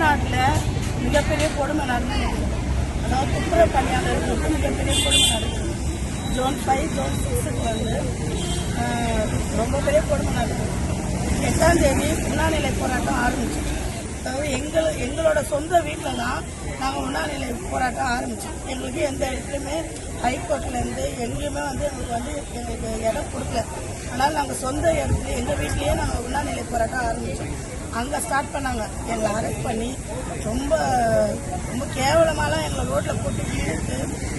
தமிழ்நாட்டில் மிகப்பெரிய கொடுமை நடந்தது அதாவது துப்புரவு பணியாளர்களுக்கு மிகப்பெரிய கொடுமை நடக்குது. ஜோன் ஃபைவ் ஜோன் சிக்ஸுக்கு வந்து ரொம்ப பெரிய கொடுமை நடக்குது. எட்டாம் தேதி உண்ணாநிலை போராட்டம் ஆரம்பிச்சு அதாவது எங்கள் எங்களோட சொந்த வீட்டில் தான் நாங்கள் உண்ணாநிலை போராட்டம் ஆரம்பித்தோம் எங்களுக்கு எந்த இடத்துலையுமே ஹைகோர்ட்லேருந்து எங்கேயுமே வந்து எங்களுக்கு வந்து எங்களுக்கு இடம் கொடுக்கல. ஆனால் நாங்கள் சொந்த இடத்துல எங்கள் வீட்லேயே நாங்கள் உண்ணாநிலை போராட்டம் ஆரம்பித்தோம் அங்கே ஸ்டார்ட் பண்ணாங்க. எங்களை அரெஸ்ட் பண்ணி ரொம்ப ரொம்ப கேவலமாலாம் எங்களை ரோட்டில் போட்டு இழுத்து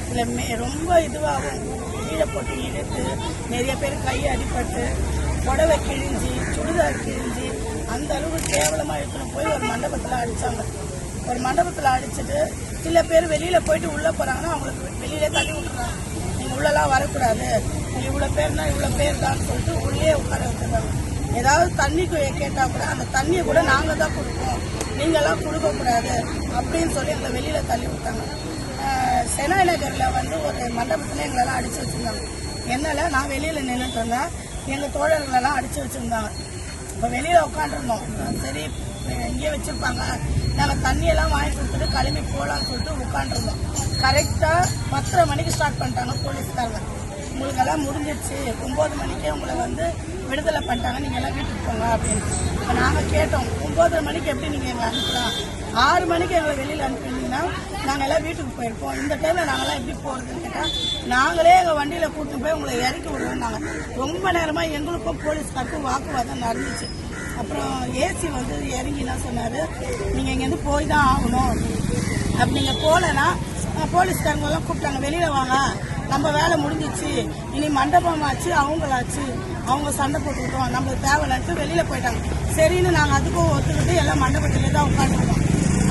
இல்லை மே ரொம்ப இதுவாகும் கீழே போட்டு இழுத்து நிறைய பேர் கை அடிபட்டு புடவை கிழிஞ்சி சுடிதார் கிழிஞ்சி அந்த அளவுக்கு கேவலமாக எடுத்துன்னு போய் ஒரு மண்டபத்தில் அடித்தாங்க ஒரு மண்டபத்தில் அடிச்சுட்டு சில பேர் வெளியில் போயிட்டு உள்ளே போகிறாங்கன்னா அவங்களுக்கு வெளியிலே தள்ளி விட்டுறாங்க. நீங்கள் உள்ளெல்லாம் வரக்கூடாது. நீ இவ்வளோ பேர்னா இவ்வளோ பேர் தான் சொல்லிட்டு உள்ளே உட்கார வச்சுருக்காங்க. ஏதாவது தண்ணி கேட்டால் கூட அந்த தண்ணியை கூட நாங்கள் தான் கொடுப்போம். நீங்களாம் கொடுக்கக்கூடாது அப்படின்னு சொல்லி எங்களை வெளியில் தள்ளி விட்டாங்க. ஆஹ் செனாய் நகரில் வந்து ஒரு மண்டபத்தில் எங்களெல்லாம் அடித்து வச்சுருந்தாங்க. என்னால் நான் வெளியில் நின்றுட்டு இருந்தேன். எங்கள் தோழர்களெல்லாம் அடித்து வச்சுருந்தாங்க. இப்போ வெளியில் உட்காந்துருந்தோம் சரி இங்கே வச்சுருப்பாங்க. நாங்கள் தண்ணியெல்லாம் வாங்கி கொடுத்துட்டு கிளம்பி போகலான்னு சொல்லிட்டு உட்காந்துருந்தோம் கரெக்டாக பத்தரை மணிக்கு ஸ்டார்ட் பண்ணிட்டாங்க போலீஸ்காரங்க. உங்களுக்கெல்லாம் முடிஞ்சிடுச்சு. ஒம்பது மணிக்கே உங்களை வந்து விடுதலை பண்ணிட்டாங்க. நீங்கள் எல்லாம் வீட்டுக்கு போங்க அப்படின்னு. இப்போ நாங்கள் கேட்டோம் ஒம்பதரை மணிக்கு எப்படி நீங்கள் எங்களை அனுப்பலாம்? ஆறு மணிக்கு எங்களை வெளியில் அனுப்பினீங்கன்னா நாங்கள் எல்லாம் வீட்டுக்கு போயிருப்போம். இந்த டைமில் நாங்களாம் எப்படி போகிறதுன்னு கேட்டால் நாங்களே எங்கள் வண்டியில் கூட்டு போய் உங்களை இறக்கி விடுவோம் ரொம்ப நேரமாக எங்களுக்கும் போலீஸ்காருக்கும் வாக்குவாதம் நடந்துச்சு. அப்புறம் ஏசி வந்து இறங்கி என்ன சொன்னார் நீங்கள் இங்கேருந்து போய் தான் ஆகணும். அப்படி நீங்கள் போகலன்னா போலீஸ்காரங்கெல்லாம் கூப்பிட்டாங்க வெளியில் வாங்க. நம்ம வேலை முடிஞ்சிச்சு இனி மண்டபம் ஆச்சு அவங்களாச்சு அவங்க சண்டை போட்டுக்கிட்டோம் நம்மளுக்கு தேவையில்லைன்ட்டு வெளியில் போயிட்டாங்க. சரின்னு நாங்கள் அதுக்கும் ஒத்துக்கிட்டு எல்லாம் மண்டபத்திலே தான் உட்காந்துருக்கோம்.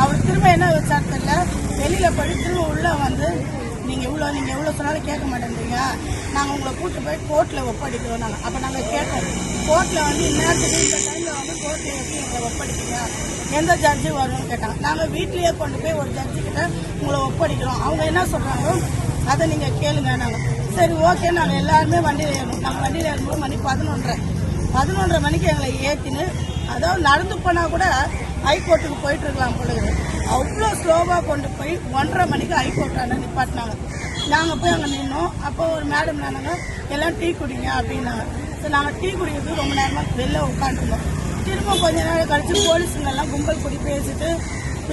அவர் திரும்ப என்ன வச்சார் தெரியல? வெளியில் போய் திரும்ப உள்ளே வந்து நீங்கள் இவ்வளோ நீங்கள் எவ்வளோ சொன்னாலும் கேட்க மாட்டேங்கிறீங்க நாங்கள் உங்களை கூட்டு போய் கோர்ட்டில் ஒப்படைக்கிறோம் நாங்கள் அப்போ நாங்கள் கேட்டோம். கோர்ட்டில் வந்து இந்நேரத்துக்கு இந்த டைமில் வந்து கோர்ட்டில் எப்படி எங்களை ஒப்படைக்கிறீங்க எந்த ஜட்ஜு வரும்னு கேட்டாங்க. நாங்கள் வீட்லேயே கொண்டு போய் ஒரு ஜட்ஜு கிட்ட உங்களை ஒப்படைக்கிறோம். அவங்க என்ன சொல்கிறாங்களோ அதை நீங்கள் கேளுங்க நாங்கள் சரி ஓகே நாங்கள் எல்லாருமே வண்டியில் ஏறணும் நாங்கள் வண்டியில் ஏறும்போது மணி பதினொன்றரை. பதினொன்றரை மணிக்கு எங்களை ஏற்றின்னு அதாவது நடந்து போனால் கூட ஹைகோர்ட்டுக்கு போயிட்டு இருக்கலாம் பொழுது அவ்வளோ ஸ்லோவாக கொண்டு போய் ஒன்றரை மணிக்கு ஹைகோர்ட்டான நிப்பாட்டினாங்க. நாங்கள் போய் அங்கே நின்னோம். அப்போ ஒரு மேடம் நானாங்க எல்லாம் டீ குடிங்க அப்படின்னாங்க. சரி நாங்கள் டீ குடிக்கிறதுக்கு ரொம்ப நேரமாக வெளில உட்காந்துருந்தோம் திரும்ப கொஞ்ச நேரம் கழித்து போலீஸுங்கெல்லாம் கும்பல் கூடி பேசிட்டு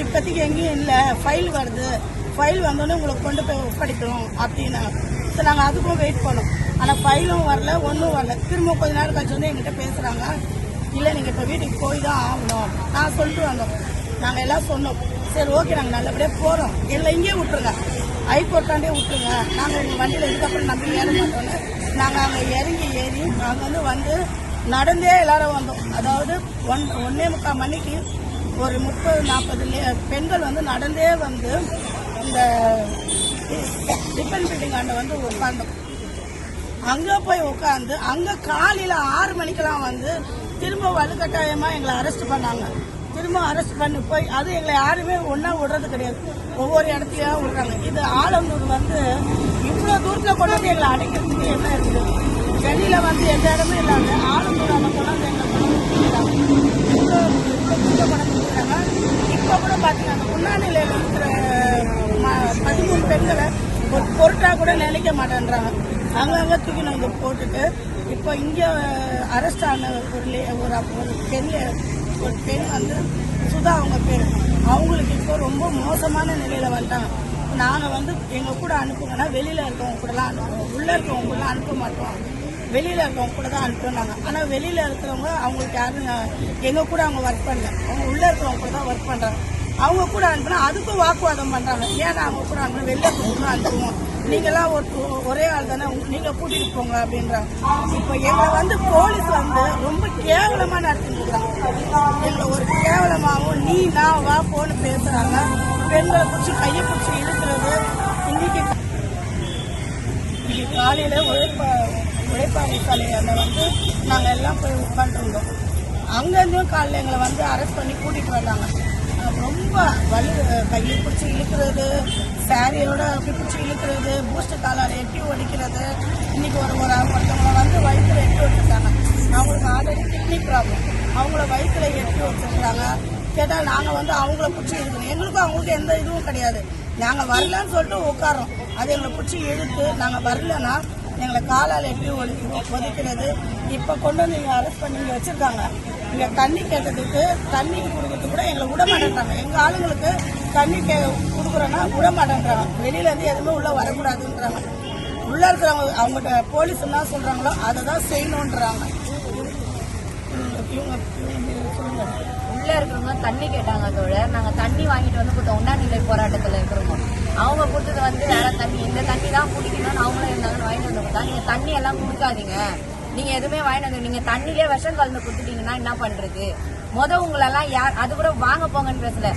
இப்போதைக்கு எங்கேயும் இல்லை ஃபைல் வருது. ஃபைல் வந்தோடனே உங்களை கொண்டு போய் ஒப்படைக்கணும் அப்படின்னாங்க சரி நாங்கள் அதுக்கும் வெயிட் பண்ணோம். ஆனால் ஃபைலும் வரல ஒன்றும் வரல. திரும்ப கொஞ்ச நேரம் கழிச்சு வந்து எங்கிட்ட பேசுகிறாங்க இல்லை நீங்கள் இப்போ வீட்டுக்கு போய் தான் ஆகணும். நான் சொல்லிட்டு வந்தோம். நாங்கள் எல்லாம் சொன்னோம். சரி ஓகே நாங்கள் நல்லபடியாக போகிறோம் எங்களை இங்கேயே விட்டுருங்க. ஹைகோர்ட்டாண்டே விட்டுருங்க. நாங்கள் உங்கள் வண்டியில் இதுக்கப்புறம் நம்பி ஏற மாட்டோம்னு. நாங்கள் அங்கே இறங்கி ஏறி அங்கே வந்து வந்து நடந்தே எல்லாரும் வந்தோம். அதாவது ஒன் ஒன்னே முக்கால் மணிக்கு ஒரு முப்பது நாற்பது பெண்கள் வந்து நடந்தே வந்து இந்த டிஃபன் பில்டிங் ஆண்டு வந்து உட்காந்தோம் அங்கே போய் உட்காந்து அங்கே காலையில் ஆறு மணிக்கெல்லாம் வந்து திரும்ப வலுக்கட்டாயமாக எங்களை அரெஸ்ட் பண்ணாங்க. திரும்ப அரெஸ்ட் பண்ணி போய் அது எங்களை யாருமே ஒன்றா விடுறது கிடையாது. ஒவ்வொரு இடத்துலயா விடுறாங்க. இது ஆலந்தூர் வந்து இவ்வளோ தூரத்தில் கொண்டு வந்து எங்களை அடைக்கிறதுக்கு என்ன இருக்குது? வெளியில் வந்து எந்த இடமே இல்லாமல் ஆலந்தூர் அந்த கொண்டாந்து எங்களை வந்து விட்டுறாங்க. இவ்வளோ இவ்வளோ இப்போ கூட பார்த்தீங்கன்னா அந்த முன்னாடியில் இருக்கிற ம- பதிமூணு பெண்களை ஒரு பொருட்டாக கூட நினைக்க மாட்டேன்றாங்க. அங்கங்க தூக்கி நாங்க போட்டுட்டு இப்போ இங்கே அரெஸ்ட் ஆன ஒரு ஒரு அப்- ஒரு பெண் ஒரு பெண் வந்து சுதா அவங்க பேர். அவங்களுக்கு இப்போ ரொம்ப மோசமான நிலையில் வந்துட்டாங்க. நாங்கள் வந்து எங்கள் கூட அனுப்புங்கன்னா வெளியில் இருக்கவங்க கூடலாம் அனுப்புவோம். உள்ளே இருக்கவங்க கூடலாம் அனுப்ப மாட்டோம். வெளியில் இருக்கவங்க கூட தான் அனுப்புனாங்க. ஆனால் வெளியில் இருக்கிறவங்க அவங்களுக்கு யாரும் எங்கள் கூட அவங்க ஒர்க் பண்ணல. அவங்க உள்ளே இருக்கிறவங்க கூட தான் ஒர்க் பண்ணுறாங்க அவங்க கூட அனுப்புனா அதுக்கும் வாக்குவாதம் பண்ணுறாங்க ஏன்னா அவங்க கூட அனுப்பணும் வெளில கூட அனுப்புவோம். நீங்களாம் ஒரு ஒரே ஆள் தானே நீங்கள் கூட்டிகிட்டு போங்க அப்படின்றாங்க. இப்போ எங்களை வந்து போலீஸ் வந்து ரொம்ப கேவலமாக நடத்திட்டு எங்களை ஒரு கேவலமாகவும் நீ நான் வா போன்னு பேசுகிறாங்க பெண்களை பிடிச்சி கையை பிடிச்சி இழுக்கிறது இன்னைக்கு இன்றைக்கி காலையில் உழைப்பாளி அதை வந்து நாங்கள் எல்லாம் போய் உட்காந்துருந்தோம் அங்கேருந்தும் காலையில் எங்களை வந்து அரெஸ்ட் பண்ணி கூட்டிகிட்டு வந்தாங்க. ரொம்ப வலு கையை பிடிச்சி இழுக்கிறது சாரியோட அப்படி பிடிச்சி இழுக்கிறது பூஸ்ட் காலால் எட்டி ஒடிக்கிறது. இன்னைக்கு ஒரு ஒரு ஒருத்தவங்களை வந்து வயிற்றில் எட்டி வச்சிருக்காங்க அவங்களுக்கு ஆல்ரெடி கிட்னி ப்ராப்ளம் அவங்கள வயிற்றில் எட்டி வச்சிருக்காங்க கேட்டால் நாங்கள் வந்து அவங்கள பிடிச்சி இழுக்கணும். எங்களுக்கும் அவங்களுக்கு எந்த இதுவும் கிடையாது. நாங்கள் வரலன்னு சொல்லிட்டு உட்காரோம் அது எங்களை பிடிச்சி இழுத்து நாங்கள் வரலன்னா எங்களை காலால் எப்படி ஒதுக்கி ஒதுக்கிறது இப்போ கொண்டு வந்து இங்கே அரெஸ்ட் பண்ணி இங்கே வச்சுருக்காங்க. இங்கே தண்ணி கேட்டதுக்கு தண்ணி கொடுக்கறதுக்கு கூட எங்களை விட மாட்டேன்றாங்க. எங்கள் ஆளுங்களுக்கு தண்ணி கே கொடுக்குறோன்னா விட மாட்டேன்றாங்க. வெளியிலேருந்து எதுவுமே உள்ளே வரக்கூடாதுன்றாங்க. உள்ளே இருக்கிறவங்க அவங்ககிட்ட போலீஸ் என்ன சொல்கிறாங்களோ அதை தான் செய்யணுன்றாங்க. இவங்க தண்ணி கேட்டாங்க தோழர். நாங்க தண்ணி வாங்கிட்டு வந்து கொடுத்தோம். உண்ணாநிலை போராட்டத்துல இருக்கிறவங்க. அவங்க கொடுத்தது வந்து வேற தண்ணி. இந்த தண்ணி தான் குடிக்கணும்னு அவங்களும் இருந்தாங்கன்னு வாங்கிட்டு வந்து கொடுத்தா நீங்க தண்ணி எல்லாம் கொடுக்காதீங்க. நீங்க எதுவுமே வாங்கிட்டு வந்து நீங்க தண்ணிலே விஷம் கலந்து கொடுத்துட்டீங்கன்னா என்ன பண்றது? முத உங்களெல்லாம் யார் அது கூட வாங்க போங்கன்னு பேசல.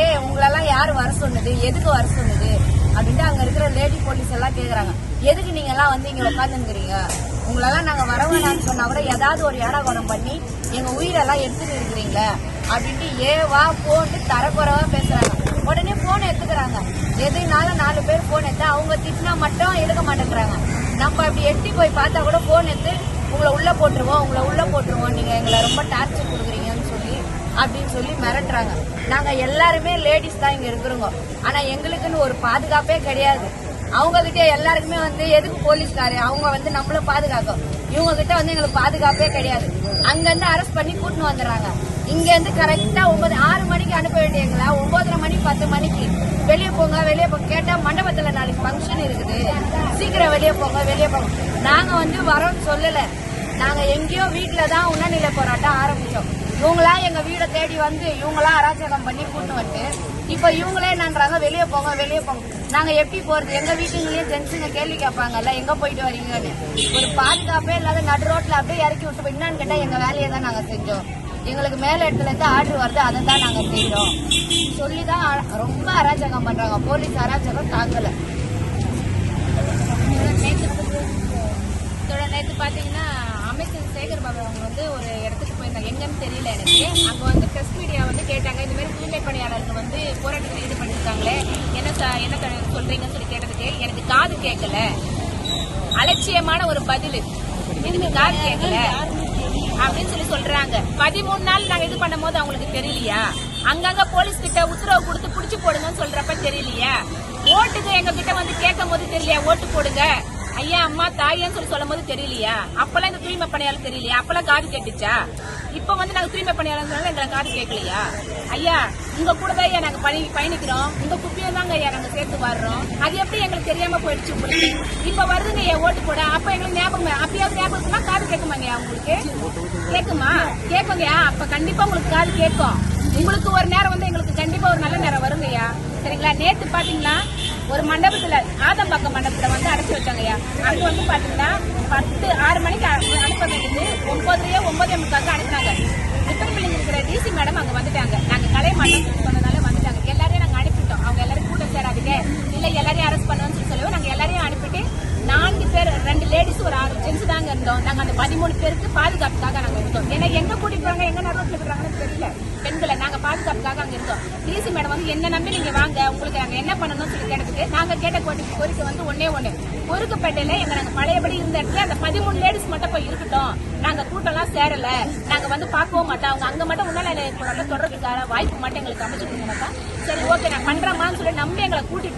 ஏய் உங்களெல்லாம் யார் வர சொன்னது? எதுக்கு வர சொன்னது? அப்படின்ட்டு அங்க இருக்கிற லேடி போலீஸ் எல்லாம் கேக்குறாங்க. எதுக்கு நீங்க எல்லாம் வந்து இங்க உட்காந்துருக்கிறீங்க உங்களெல்லாம் நாங்க வர வேணாம்னு சொன்னா கூட ஏதாவது ஒரு ஏடாகுணம் பண்ணி எங்க உயிரெல்லாம் எடுத்துட்டு இருக்கிறீங்களே? அப்படின்ட்டு ஏ வா போட்டு தரக்குறவா பேசுறாங்க. உடனே போன் எடுத்துக்கிறாங்க. எதுனாலும் நாலு பேர் போன் எடுத்து அவங்க திட்டினா மட்டும் எடுக்க மாட்டேங்கிறாங்க. நம்ம அப்படி எட்டி போய் பார்த்தா கூட போன் எடுத்து உங்களை உள்ள போட்டுருவோம் உங்களை உள்ள போட்டுருவோம் நீங்க எங்களை ரொம்ப டார்ச்சர் கொடுக்குறீங்கன்னு சொல்லி அப்படின்னு சொல்லி மிரட்டுறாங்க. நாங்க எல்லாருமே லேடிஸ் தான் இங்க இருக்கிறோங்க. ஆனா எங்களுக்குன்னு ஒரு பாதுகாப்பே கிடையாது. அவங்க கிட்ட எல்லாருக்குமே வந்து எதுக்கு போலீஸ்காரு? அவங்க வந்து நம்மள பாதுகாக்கும். இவங்க கிட்ட வந்து எங்களுக்கு பாதுகாப்பே கிடையாது. அங்க இருந்து அரெஸ்ட் பண்ணி கூட்டின்னு வந்துடுறாங்க. இங்க இருந்து கரெக்டா ஒன்பது ஆறு மணிக்கு அனுப்ப வேண்டியங்களா? ஒன்பதரை மணி பத்து மணிக்கு. வெளியே போங்க வெளியே போங்க. கேட்டா மண்டபத்துல நாளைக்கு ஃபங்க்ஷன் இருக்குது. சீக்கிரம் வெளியே போங்க வெளியே போங்க. நாங்க வந்து வரோம்னு சொல்லல. நாங்க எங்கேயோ வீட்டில் தான் உண்ணநிலை போராட்டம் ஆரம்பிச்சோம். இவங்களா எங்க வீடை தேடி வந்து இவங்களா அராஜகம் பண்ணி கூட்டு வந்து இப்ப இவங்களே என்னன்றாங்க? வெளியே போங்க வெளியே போங்க. நாங்க எப்படி போறது? எங்க வீட்டுங்களே ஜென்ஸுங்க கேள்வி கேட்பாங்கல்ல எங்க போயிட்டு வரீங்கன்னு. ஒரு பாதுகாப்பே இல்லாத நடு ரோட்ல அப்படியே இறக்கி விட்டு போய் என்னன்னு கேட்டா எங்க வேலையை தான் நாங்க செஞ்சோம். எங்களுக்கு மேல இடத்துல இருந்து ஆர்டர் வருது அதை தான் நாங்க செய்யறோம் சொல்லிதான் தான் ரொம்ப அராஜகம் பண்றாங்க. போலீஸ் அராஜகம் தாங்கல. இதோட நேற்று பார்த்தீங்கன்னா அமைச்சர் சேகர் பாபு அவங்க வந்து ஒரு இடத்துக்கு போயிருந்தாங்க. எங்கன்னு தெரியல எனக்கு. அங்கே வந்து பிரஸ் மீடியா வந்து கேட்டாங்க இந்த மாதிரி தூய்மை பணியாளர்கள் வந்து போராட்டத்தில் ஈடுபட்டிருக்காங்களே என்ன என்ன க- சொல்றீங்கன்னு சொல்லி கேட்டதுக்கு எனக்கு காது கேட்கல. அலட்சியமான ஒரு பதில். எனக்கு காது கேட்கல. அப்படின்னு சொல்லி சொல்றாங்க. பதிமூணு நாள் நாங்க இது பண்ணும் போது அவங்களுக்கு தெரியலையா? அங்கங்க போலீஸ் கிட்ட உத்தரவு கொடுத்து புடிச்சு போடுங்கன்னு சொல்றப்ப தெரியலையா? ஓட்டுக்கு எங்க கிட்ட வந்து கேட்கும் போது தெரியலையா? ஓட்டு போடுங்க. ஐயா அம்மா தாயன்னு சொல்லி சொல்லும் போது தெரியலையா. அப்பெல்லாம் இந்த தூய்மை பணியாளர் தெரியலையா. அப்பெல்லாம் காது கேட்டுச்சா? இப்ப வந்து நாங்க தூய்மை பணியாளர் சொன்னாலும் எங்களை காது கேட்கலையா? ஐயா உங்க கூட தான் ஐயா நாங்க பணி பயணிக்கிறோம். உங்க குப்பியை தாங்க ஐயா நாங்க சேர்த்து வர்றோம் அது எப்படி எங்களுக்கு தெரியாம போயிடுச்சு உங்களுக்கு? இப்ப வருதுங்க ஐயா ஓட்டு போட. அப்ப எங்களுக்கு ஞாபகம் அப்பயாவது ஞாபகம் காது கேட்குமாங்க உங்களுக்கு? கேட்குமா? கேட்குங்கய்யா அப்ப கண்டிப்பா உங்களுக்கு காது கேட்கும். உங்களுக்கு ஒரு நேரம் வந்து எங்களுக்கு கண்டிப்பா ஒரு நல்ல நேரம் வருங்கய்யா சரிங்களா? நேத்து பாத்தீங்களா? ஒரு மண்டபத்துல ஆதம்பாக்கம் மண்டபத்துல வந்து அடைச்சு வச்சாங்கய்யா அங்க வந்து பாத்தீங்கன்னா பத்து ஆறு மணிக்கு அ- அனுப்ப வேண்டியது ஒன்பதரையோ ஒன்பதே முக்காக்கு அனுப்புனாங்க. பிள்ளைங்க இருக்கிற டிசி மேடம் அங்க வந்துட்டாங்க. நாங்க கலை மண்டபம் சொன்னதால வந்துட்டாங்க எல்லாரையும் நாங்க அனுப்பிட்டோம் அவங்க எல்லாரும் கூட்டம் சேராதீங்க இல்ல எல்லாரையும் அரெஸ்ட் பண்ணுவோம்னு சொல்லி சொல்லவும் நாங்க எல்லாரையும் அனுப்பிட்டு நான்கு பேர் ரெண்டு லேடிஸ் ஒரு ஆறு ஜென்ஸ் தாங்க இருந்தோம் நாங்க அந்த பதிமூணு பேருக்கு பாதுகாப்புக்காக நாங்க இருந்தோம் ஏன்னா எங்க கூட்டிட்டு போறாங்க எங்க நடுவில் விடுறாங்கன்னு தெரியல பெண்களை நாங்க பாதுகாப்புக்காக அங்க இருந்தோம் டிசி மேடம் வந்து என்ன நம்பி நீங்க வாங்க உங்களுக்கு நாங்க என்ன பண்ணணும்னு சொல்லி கேட்டதுக்கு நாங்க கேட்ட கோரி- கோரிக்கை வந்து ஒன்னே ஒண்ணு. பொறுக்கப்பேட்டையில எங்க நாங்க பழையபடி இருந்த இடத்துல அந்த பதிமூணு லேடிஸ் மட்டும் போய் இருக்கட்டும். நாங்க கூட்டம்லாம் சேரல. நாங்க வந்து பார்க்கவும் மாட்டோம். அவங்க அங்க மட்டும் உன்னால தொடர்றதுக்கான வாய்ப்பு மட்டும் எங்களுக்கு அமைச்சு கொடுங்க சரி ஓகே நான் பண்றேமான்னு சொல்லி நம்பி எங்களை கூட்டிட்டு